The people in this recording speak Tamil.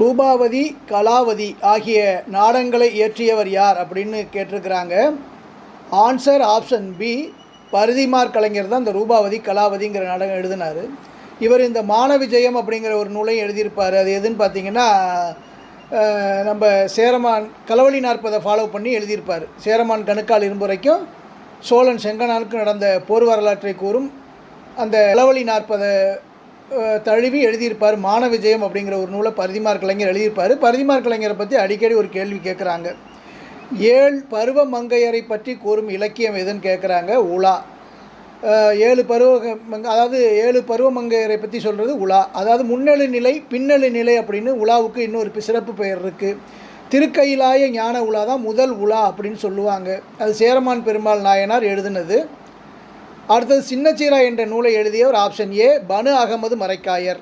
ரூபாவதி கலாவதி ஆகிய நாடகங்களை இயற்றியவர் யார் அப்படின்னு கேட்டிருக்கிறாங்க. Answer option B Parithimar Kalaignar தான் இந்த ரூபாவதி கலாவதிங்கிற நாடகம் எழுதினார். இவர் இந்த மானவிஜயம் அப்படிங்கிற ஒரு நூலையும் எழுதியிருப்பார். அது எதுன்னு பார்த்தீங்கன்னா நம்ம சேரமான் களவழி நாற்பதை ஃபாலோ பண்ணி எழுதியிருப்பார். சேரமான் கணுக்கால் இரும்புரைக்கும் சோழன் செங்கனானுக்கும் நடந்த போர் வரலாற்றை கூறும் அந்த களவழி நாற்பதை தழுவி எழுதியிருப்பார் மான விஜயம் அப்படிங்கிற ஒரு நூலை பரிதிமார் கலைஞர் எழுதியிருப்பார். பரிதிமார் கலைஞரை பற்றி அடிக்கடி ஒரு கேள்வி கேட்குறாங்க ஏழு பருவ மங்கையரை பற்றி கூறும் இலக்கியம் எதுன்னு கேட்குறாங்க உலா. ஏழு பருவ மங்க அதாவது ஏழு பருவ மங்கையரை பற்றி சொல்கிறது உலா. அதாவது முன்னெழு நிலை பின்னெழு நிலை அப்படின்னு உலாவுக்கு இன்னொரு சிறப்பு பெயர் இருக்குது திருக்கையிலாய ஞான உலா தான் முதல் உலா அப்படின்னு சொல்லுவாங்க. அது சேரமான் பெருமாள் நாயனார் எழுதினது. அடுத்தது சின்னச்சீரா என்ற நூலை எழுதியவர் option A Banu Ahmed Marakkayar.